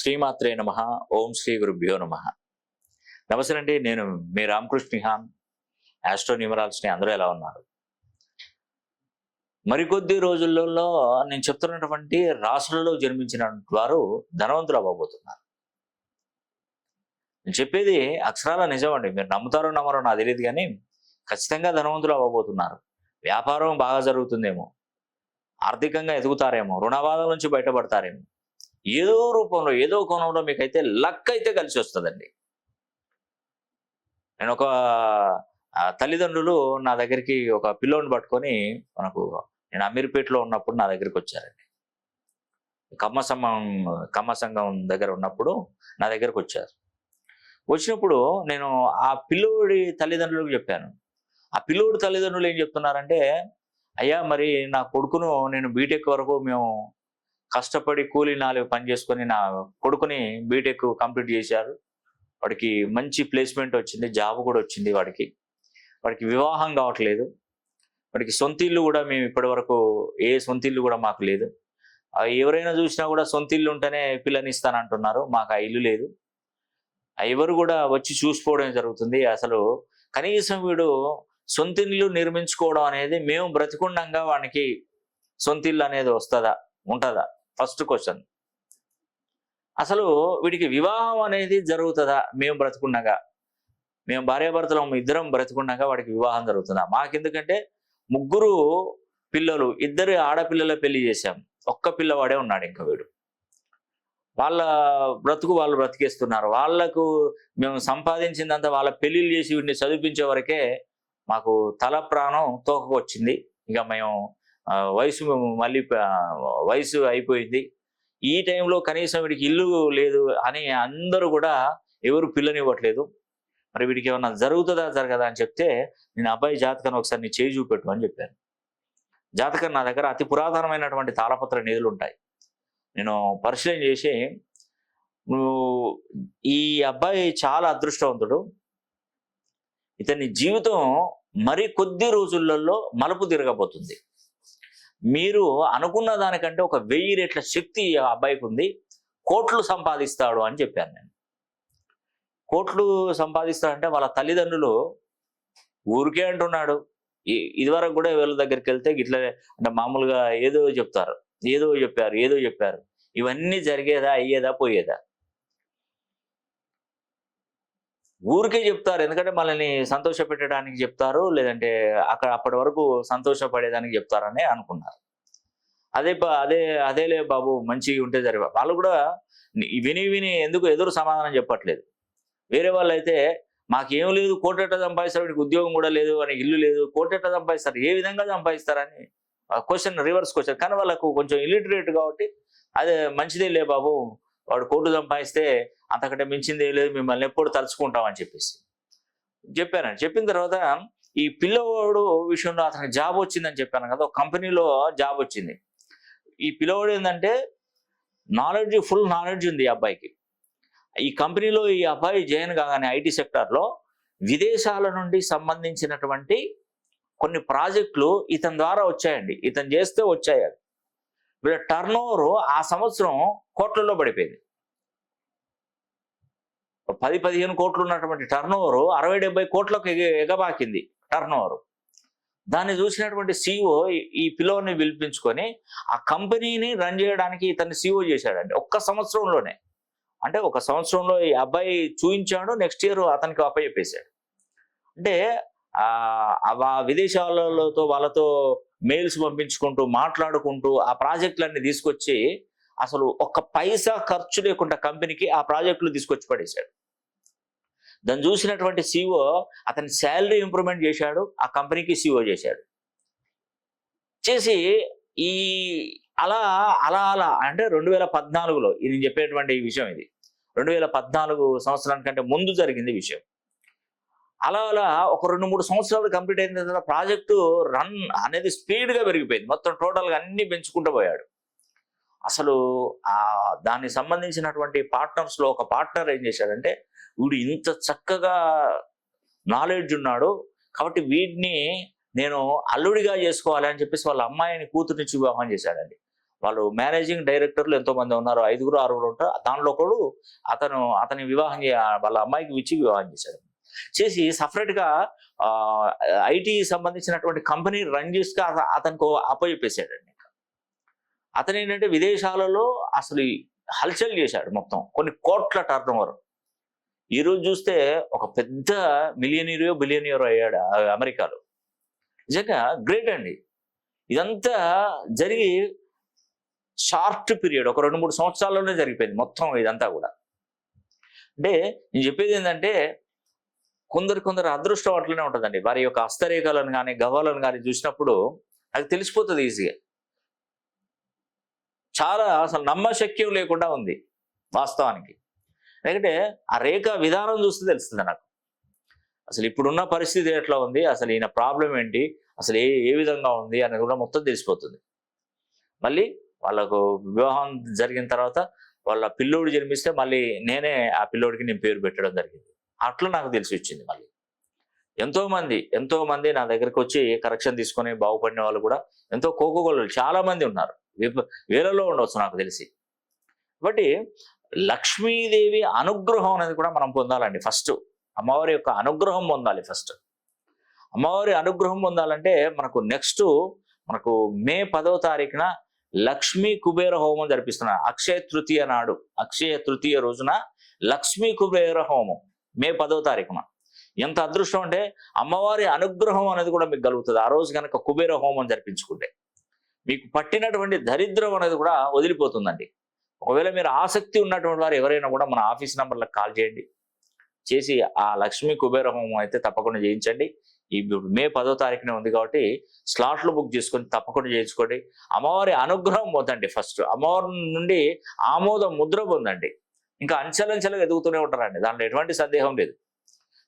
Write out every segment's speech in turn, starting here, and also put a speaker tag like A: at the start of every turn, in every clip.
A: శ్రీమాత్రే నమ. ఓం శ్రీ గురుభ్యో నమ. నమస్తే అండి నేను మీ రామకృష్ణ నిహాన్ అందరూ ఎలా ఉన్నారు? మరికొద్ది రోజులలో నేను చెప్తున్నటువంటి రాసులలో జన్మించిన వారు ధనవంతులు అవ్వబోతున్నారు. నేను చెప్పేది అక్షరాల నిజం అండి. మీరు నమ్ముతారో నమ్మరో నాకు తెలియదు కానీ ఖచ్చితంగా ధనవంతులు అవ్వబోతున్నారు. వ్యాపారం బాగా జరుగుతుందేమో. ఆర్థికంగా ఎదుగుతారేమో. రుణబాధల నుంచి బయటపడతారేమో. ఏదో రూపంలో ఏదో కోణంలో మీకైతే లక్ అయితే కలిసి వస్తుందండి. నేను ఒక తల్లిదండ్రులు నా దగ్గరికి ఒక పిల్లోని పట్టుకొని మనకు నేను అమీర్పేటలో ఉన్నప్పుడు నా దగ్గరికి వచ్చారండి. కమ్మ సంఘం కమ్మ సంఘం దగ్గర ఉన్నప్పుడు నా దగ్గరకు వచ్చారు. వచ్చినప్పుడు నేను ఆ పిల్లోడి తల్లిదండ్రులకు చెప్పాను. ఆ పిల్లోడి తల్లిదండ్రులు ఏం చెప్తున్నారంటే అయ్యా మరి నా కొడుకును నేను బీటెక్ వరకు మేము కష్టపడి కూలీ నాలుగు పని చేసుకొని నా కొడుకుని బీటెక్ కంప్లీట్ చేశారు. వాడికి మంచి ప్లేస్మెంట్ వచ్చింది జాబ్ కూడా వచ్చింది వాడికి. వాడికి వివాహం కావట్లేదు. వాడికి సొంత ఇల్లు కూడా మేము ఇప్పటి వరకు ఏ సొంత ఇల్లు కూడా మాకు లేదు. ఎవరైనా చూసినా కూడా సొంత ఇల్లు ఉంటేనే పిల్లని ఇస్తానంటున్నారు. మాకు ఆ ఇల్లు లేదు. ఎవరు కూడా వచ్చి చూసుకోవడం జరుగుతుంది. అసలు కనీసం వీడు సొంత ఇల్లు నిర్మించుకోవడం అనేది మేము బ్రతికుండంగా వానికి సొంత ఇల్లు అనేది వస్తుందా ఉంటుందా? First question. అసలు వీడికి వివాహం అనేది జరుగుతుందా? మేము బ్రతుకున్నాగా మేము భార్యాభర్తలు ఇద్దరం బ్రతుకున్నాక వాడికి వివాహం జరుగుతుందా? మాకెందుకంటే ముగ్గురు పిల్లలు ఇద్దరు ఆడపిల్లల పెళ్ళి చేశాం. ఒక్క పిల్లవాడే ఉన్నాడు ఇంకా వీడు. వాళ్ళ బ్రతుకు వాళ్ళు బ్రతికేస్తున్నారు. వాళ్ళకు మేము సంపాదించిందంతా వాళ్ళ పెళ్ళిళ్ళు చేసి వీడిని చదివించే వరకే మాకు తల ప్రాణం తోకకొచ్చింది ఇక మేము వయసు మళ్ళీ వయసు అయిపోయింది. ఈ టైంలో కనీసం వీడికి ఇల్లు లేదు అని అందరూ కూడా ఎవరు పిల్లనివ్వట్లేదు. మరి వీడికి ఏమన్నా జరుగుతుందా జరగదా అని చెప్తే నేను అబ్బాయి జాతకాన్ని ఒకసారి నీ చేయి చూపెట్టు అని చెప్పాను జాతకం నా దగ్గర అతి పురాతనమైనటువంటి తాళపత్ర నిధులు ఉంటాయి. నేను పరిశీలన చేసి నువ్వు ఈ అబ్బాయి చాలా అదృష్టవంతుడు. ఇతని జీవితం మరి కొద్ది రోజులలో మలుపు తిరగబోతుంది. మీరు అనుకున్న దానికంటే ఒక వెయ్యి రెట్ల శక్తి అబ్బాయికి ఉంది. కోట్లు సంపాదిస్తాడు అని చెప్పాను నేను. కోట్లు సంపాదిస్తాడంటే వాళ్ళ తల్లిదండ్రులు ఊరికే అంటున్నాడు. ఇదివరకు కూడా వీళ్ళ దగ్గరికి వెళ్తే ఇట్లా అంటే మామూలుగా ఏదో చెప్తారు. ఏదో చెప్పారు ఏదో చెప్పారు. ఇవన్నీ జరిగేదా అయ్యేదా పోయేదా? ఊరికే చెప్తారు. ఎందుకంటే మనల్ని సంతోష పెట్టడానికి చెప్తారు లేదంటే అక్కడ అప్పటి వరకు సంతోషపడేదానికి చెప్తారని అనుకున్నారు. అదే అదే అదేలే బాబు మంచిగా ఉంటే జరిగే వాళ్ళు కూడా విని విని ఎందుకు ఎదురు సమాధానం చెప్పట్లేదు. వేరే వాళ్ళు అయితే మాకేం లేదు కోటెట్ట సంపాదిస్తారు వీడికి ఉద్యోగం కూడా లేదు అని ఇల్లు లేదు కోటెట్ట సంపాదిస్తారు ఏ విధంగా సంపాదిస్తారని? క్వశ్చన్ రివర్స్ క్వశ్చన్ కానీ వాళ్ళకు కొంచెం ఇల్లిటరేట్ కాబట్టి అదే మంచిదే లే బాబు వాడు కోర్టు సంపాదిస్తే అంతకంటే మించింది ఏం లేదు మిమ్మల్ని ఎప్పుడు తలుచుకుంటామని చెప్పేసి. చెప్పానండి చెప్పిన తర్వాత ఈ పిల్లవాడు విషయంలో అతనికి జాబ్ వచ్చిందని చెప్పాను కదా ఒక కంపెనీలో జాబ్ వచ్చింది. ఈ పిల్లవాడు ఏంటంటే నాలెడ్జ్ ఫుల్ నాలెడ్జ్ ఉంది ఈ అబ్బాయికి. ఈ కంపెనీలో ఈ అబ్బాయి జాయిన్ కాగానే ఐటీ సెక్టార్లో విదేశాల నుండి సంబంధించినటువంటి కొన్ని ప్రాజెక్టులు ఇతని ద్వారా వచ్చాయండి. ఇతను చేస్తే వచ్చాయి అవి. వీళ్ళ టర్న్ ఆ సంవత్సరం కోట్లలో పడిపోయింది. పది పదిహేను కోట్లు ఉన్నటువంటి టర్న్ ఓవర్ అరవై డెబ్బై కోట్లకు ఎగ ఎగబాకింది టర్న్ ఓవర్ దాన్ని చూసినటువంటి సిఓ ఈ పిలోని పిలిపించుకొని ఆ కంపెనీని రన్ చేయడానికి ఇతన్ని సిఓ చేశాడండి. ఒక్క సంవత్సరంలోనే. అంటే ఒక సంవత్సరంలో ఈ అబ్బాయి చూయించాడు నెక్స్ట్ ఇయర్ అతనికి అప్పచెప్పేశాడు. అంటే ఆ విదేశాలతో వాళ్ళతో మెయిల్స్ పంపించుకుంటూ మాట్లాడుకుంటూ ఆ ప్రాజెక్టులన్నీ తీసుకొచ్చి అసలు ఒక్క పైసా ఖర్చు లేకుండా కంపెనీకి ఆ ప్రాజెక్టులు తీసుకొచ్చి పడేశాడు. దాన్ని చూసినటువంటి సిఓ అతని శాలరీ ఇంప్రూవ్మెంట్ చేశాడు ఆ కంపెనీకి సిఓ చేశాడు. చేసి ఈ అలా అలా అలా అంటే రెండు వేల పద్నాలుగులో ఇది నేను చెప్పేటువంటి విషయం ఇది. రెండు వేల పద్నాలుగు సంవత్సరానికంటే ముందు జరిగింది విషయం. అలా అలా ఒక రెండు మూడు సంవత్సరాలు కంప్లీట్ అయిన తర్వాత ప్రాజెక్టు రన్ అనేది స్పీడ్గా పెరిగిపోయింది. మొత్తం టోటల్గా అన్ని పెంచుకుంటూ పోయాడు. అసలు ఆ దానికి సంబంధించినటువంటి పార్ట్నర్స్లో ఒక పార్ట్నర్ ఏం చేశాడంటే వీడు ఇంత చక్కగా నాలెడ్జ్ ఉన్నాడు కాబట్టి వీడిని నేను అల్లుడిగా చేసుకోవాలి అని చెప్పేసి వాళ్ళ అమ్మాయిని కూతురునిచ్చి వివాహం చేశాడండి. వాళ్ళు మేనేజింగ్ డైరెక్టర్లు ఎంతో మంది ఉన్నారు ఐదుగురు ఆరుగురు ఉంటారు. దాంట్లో ఒకడు అతను అతని వివాహం వాళ్ళ అమ్మాయికి ఇచ్చి వివాహం చేశాడు. చేసి సపరేట్గా ఐటీ సంబంధించినటువంటి కంపెనీ రన్ చేసుక అతనికి అప్పచెప్పేశాడండి అతను ఏంటంటే విదేశాలలో అసలు హల్చల్ చేశాడు మొత్తం. కొన్ని కోట్ల టర్న్ ఓవర్ ఈ రోజు చూస్తే ఒక పెద్ద మిలియనీరో బిలియనీరో అయ్యాడు అమెరికాలో. నిజంగా గ్రేట్ అండి. ఇదంతా జరిగి షార్ట్ పీరియడ్ ఒక రెండు మూడు సంవత్సరాల్లోనే జరిగిపోయింది మొత్తం ఇదంతా కూడా. అంటే నేను చెప్పేది ఏంటంటే కొందరు కొందరు అదృష్టం అట్లనే ఉంటుందండి. వారి యొక్క హస్తరేఖలను కానీ గవ్వాలను కానీ చూసినప్పుడు అది తెలిసిపోతుంది ఈజీగా. చాలా అసలు నమ్మశక్యం లేకుండా ఉంది వాస్తవానికి. ఎందుకంటే ఆ రేఖ విధానం చూస్తే తెలుస్తుంది నాకు. అసలు ఇప్పుడున్న పరిస్థితి ఎట్లా ఉంది? అసలు ఈయన ప్రాబ్లం ఏంటి? అసలు ఏ ఏ విధంగా ఉంది? అనేది కూడా మొత్తం తెలిసిపోతుంది. మళ్ళీ వాళ్ళకు వివాహం జరిగిన తర్వాత వాళ్ళ పిల్లోడు జన్మిస్తే మళ్ళీ నేనే ఆ పిల్లోడికి నేను పేరు పెట్టడం జరిగింది. అట్లా నాకు తెలిసి వచ్చింది మళ్ళీ. ఎంతోమంది ఎంతోమంది నా దగ్గరికి వచ్చి కరెక్షన్ తీసుకొని బాగుపడిన వాళ్ళు కూడా ఎంతో కోకోగోళ్ళు చాలామంది ఉన్నారు. వేలలో ఉండవచ్చు నాకు తెలిసి. కాబట్టి లక్ష్మీదేవి అనుగ్రహం అనేది కూడా మనం పొందాలండి ఫస్ట్. అమ్మవారి యొక్క అనుగ్రహం పొందాలి ఫస్ట్. అమ్మవారి అనుగ్రహం పొందాలంటే మనకు నెక్స్ట్ మనకు మే పదవ తారీఖున లక్ష్మీ కుబేర హోమం జరిపిస్తున్నారు అక్షయ తృతీయ నాడు అక్షయ తృతీయ రోజున లక్ష్మీ కుబేర హోమం మే పదవ తారీఖున. ఎంత అదృష్టం అంటే అమ్మవారి అనుగ్రహం అనేది కూడా మీకు కలుగుతుంది. ఆ రోజు కనుక కుబేర హోమం జరిపించుకుంటే మీకు పట్టినటువంటి దరిద్రం అనేది కూడా వదిలిపోతుందండి. ఒకవేళ మీరు ఆసక్తి ఉన్నటువంటి వారు ఎవరైనా కూడా మన ఆఫీస్ నంబర్లకు కాల్ చేయండి. చేసి ఆ లక్ష్మీ కుబేర హోమం అయితే తప్పకుండా చేయించండి. ఈ మే పదో తారీఖున ఉంది కాబట్టి స్లాట్లు బుక్ చేసుకొని తప్పకుండా చేయించుకోండి. అమ్మవారి అనుగ్రహం పొందండి ఫస్ట్. అమ్మవారి నుండి ఆమోద ముద్ర పొందండి. ఇంకా అంచెలంచెలుగా ఎదుగుతూనే ఉంటారండి. దాంట్లో ఎటువంటి సందేహం లేదు.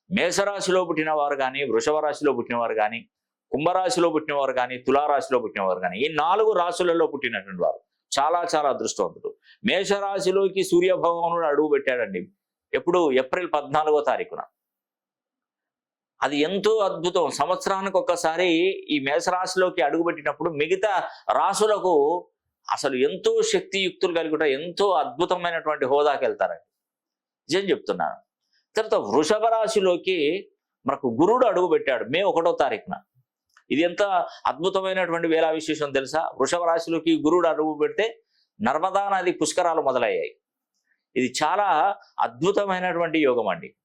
A: మేషరాశిలో పుట్టిన వారు కానీ వృషభ రాశిలో పుట్టినవారు కానీ కుంభరాశిలో పుట్టినవారు కానీ తులారాశిలో పుట్టినవారు కానీ ఈ నాలుగు రాశులలో పుట్టినటువంటి వారు చాలా చాలా అదృష్టవంతుడు. మేషరాశిలోకి సూర్య భగవానుడు అడుగు పెట్టాడండి. ఎప్పుడు? ఏప్రిల్ పద్నాలుగో తారీఖున. అది ఎంతో అద్భుతం. సంవత్సరానికి ఒక్కసారి ఈ మేషరాశిలోకి అడుగుపెట్టినప్పుడు మిగతా రాశులకు అసలు ఎంతో శక్తియుక్తులు కలిగి ఉంటారు ఎంతో అద్భుతమైనటువంటి హోదాకి వెళ్తారండి. నిజం చెప్తున్నాను. తర్వాత వృషభ రాశిలోకి మనకు గురుడు అడుగు పెట్టాడు మే ఒకటో తారీఖున. ఇది ఎంత అద్భుతమైనటువంటి వేలా విశేషం తెలుసా? వృషభ రాశిలోకి గురువుడు అడుగు పెడితే నర్మదా నది పుష్కరాలు మొదలయ్యాయి. ఇది చాలా అద్భుతమైనటువంటి యోగం అండి.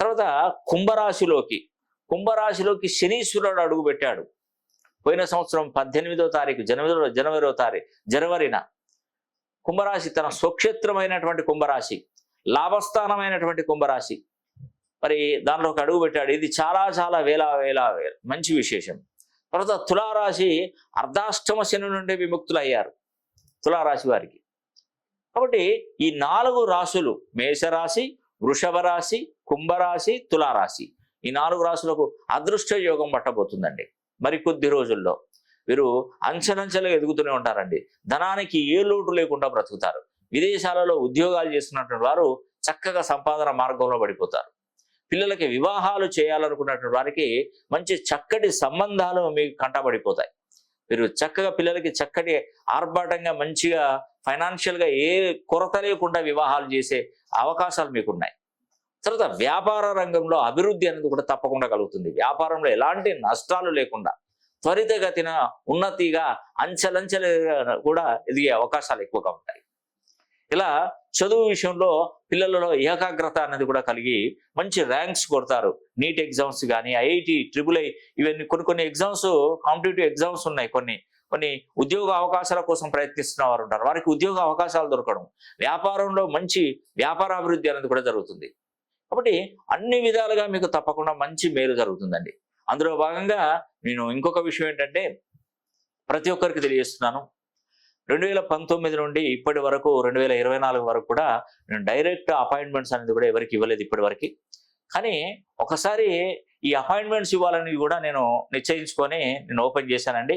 A: తర్వాత కుంభరాశిలోకి కుంభరాశిలోకి శనీశ్వరుడు అడుగు పెట్టాడు. పోయిన సంవత్సరం పద్దెనిమిదో తారీఖు జనవరి జనవరిలో తారీఖు జనవరిన కుంభరాశి తన స్వక్షేత్రమైనటువంటి కుంభరాశి లాభస్థానమైనటువంటి కుంభరాశి. మరి దానిలోకి అడుగు పెట్టాడు. ఇది చాలా చాలా వేలా వేల వేల. మంచి విశేషం. తర్వాత తులారాశి అర్ధాష్టమ శని నుండి విముక్తులయ్యారు తులారాశి వారికి. కాబట్టి ఈ నాలుగు రాశులు మేషరాశి వృషభ రాశి కుంభరాశి తులారాశి ఈ నాలుగు రాశులకు అదృష్ట యోగం పట్టబోతుందండి. మరి కొద్ది రోజుల్లో వీరు అంచెలంచెలుగా ఎదుగుతూనే ఉంటారండి. ధనానికి ఏ లోటు లేకుండా బ్రతుకుతారు. విదేశాలలో ఉద్యోగాలు చేస్తున్నటువంటి వారు చక్కగా సంపాదన మార్గంలో పడిపోతారు. పిల్లలకి వివాహాలు చేయాలనుకున్నటువంటి వారికి మంచి చక్కటి సంబంధాలు మీకు కంటబడిపోతాయి. మీరు చక్కగా పిల్లలకి చక్కటి ఆర్భాటంగా మంచిగా ఫైనాన్షియల్గా ఏ కొరత లేకుండా వివాహాలు చేసే అవకాశాలు మీకున్నాయి. తర్వాత వ్యాపార రంగంలో అభివృద్ధి అనేది కూడా తప్పకుండా కలుగుతుంది. వ్యాపారంలో ఎలాంటి నష్టాలు లేకుండా త్వరితగతిన ఉన్నతిగా అంచెలంచెలుగా కూడా ఎదిగే అవకాశాలు ఎక్కువగా ఉంటాయి. ఇలా చదువు విషయంలో పిల్లలలో ఏకాగ్రత అనేది కూడా కలిగి మంచి ర్యాంక్స్ కొడతారు. నీట్ ఎగ్జామ్స్ కానీ ఐఐటి ట్రిపుల్ ఐ ఇవన్నీ కొన్ని కొన్ని ఎగ్జామ్స్ కాంపిటేటివ్ ఎగ్జామ్స్ ఉన్నాయి కొన్ని. కొన్ని ఉద్యోగ అవకాశాల కోసం ప్రయత్నిస్తున్న వారు ఉంటారు. వారికి ఉద్యోగ అవకాశాలు దొరకడం వ్యాపారంలో మంచి వ్యాపార అభివృద్ధి అనేది కూడా జరుగుతుంది. కాబట్టి అన్ని విధాలుగా మీకు తప్పకుండా మంచి మేలు జరుగుతుందండి. అందులో భాగంగా నేను ఇంకొక విషయం ఏంటంటే ప్రతి ఒక్కరికి తెలియజేస్తున్నాను. రెండు వేల పంతొమ్మిది నుండి ఇప్పటి వరకు రెండు వేల ఇరవై నాలుగు వరకు కూడా నేను డైరెక్ట్ అపాయింట్మెంట్స్ అనేది కూడా ఎవరికి ఇవ్వలేదు ఇప్పటి వరకు. కానీ ఒకసారి ఈ అపాయింట్మెంట్స్ ఇవ్వాలని కూడా నేను నిశ్చయించుకొని నేను ఓపెన్ చేశానండి.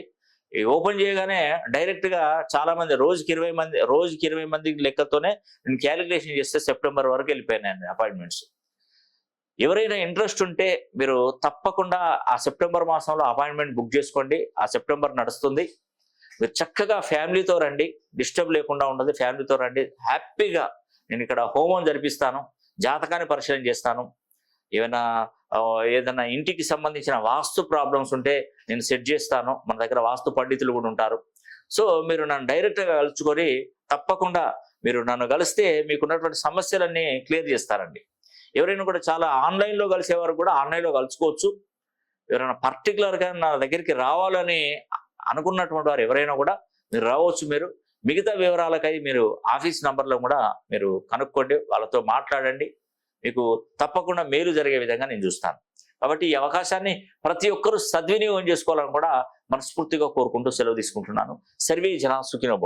A: ఈ ఓపెన్ చేయగానే డైరెక్ట్గా చాలామంది రోజుకి ఇరవై మంది రోజుకి ఇరవై మంది లెక్కతోనే నేను క్యాలిక్యులేషన్ చేస్తే సెప్టెంబర్ వరకు వెళ్ళిపోయాను అపాయింట్మెంట్స్ ఎవరైనా ఇంట్రెస్ట్ ఉంటే మీరు తప్పకుండా ఆ సెప్టెంబర్ మాసంలో అపాయింట్మెంట్ బుక్ చేసుకోండి. ఆ సెప్టెంబర్ నడుస్తుంది. మీరు చక్కగా ఫ్యామిలీతో రండి డిస్టర్బ్ లేకుండా ఉండదు ఫ్యామిలీతో రండి. హ్యాపీగా నేను ఇక్కడ హోమం జరిపిస్తాను జాతకాన్ని పరిశీలన చేస్తాను. ఏమైనా ఏదైనా ఇంటికి సంబంధించిన వాస్తు ప్రాబ్లమ్స్ ఉంటే నేను సెట్ చేస్తాను. మన దగ్గర వాస్తు పండితులు కూడా ఉంటారు. సో మీరు నన్ను డైరెక్ట్గా కలుచుకొని తప్పకుండా మీరు నన్ను కలిస్తే మీకున్నటువంటి సమస్యలన్నీ క్లియర్ చేస్తారండి. ఎవరైనా కూడా చాలా ఆన్లైన్లో కలిసేవారు కూడా ఆన్లైన్లో కలుసుకోవచ్చు. ఎవరైనా పర్టికులర్గా నా దగ్గరికి రావాలని అనుకున్నటువంటి వారు ఎవరైనా కూడా మీరు రావచ్చు మీరు. మిగతా వివరాలకై మీరు ఆఫీస్ నంబర్లో కూడా మీరు కనుక్కోండి వాళ్ళతో మాట్లాడండి. మీకు తప్పకుండా మేలు జరిగే విధంగా నేను చూస్తాను. కాబట్టి ఈ అవకాశాన్ని ప్రతి ఒక్కరూ సద్వినియోగం చేసుకోవాలని కూడా మనస్ఫూర్తిగా కోరుకుంటూ సెలవు తీసుకుంటున్నాను. సర్వే జన సుఖినో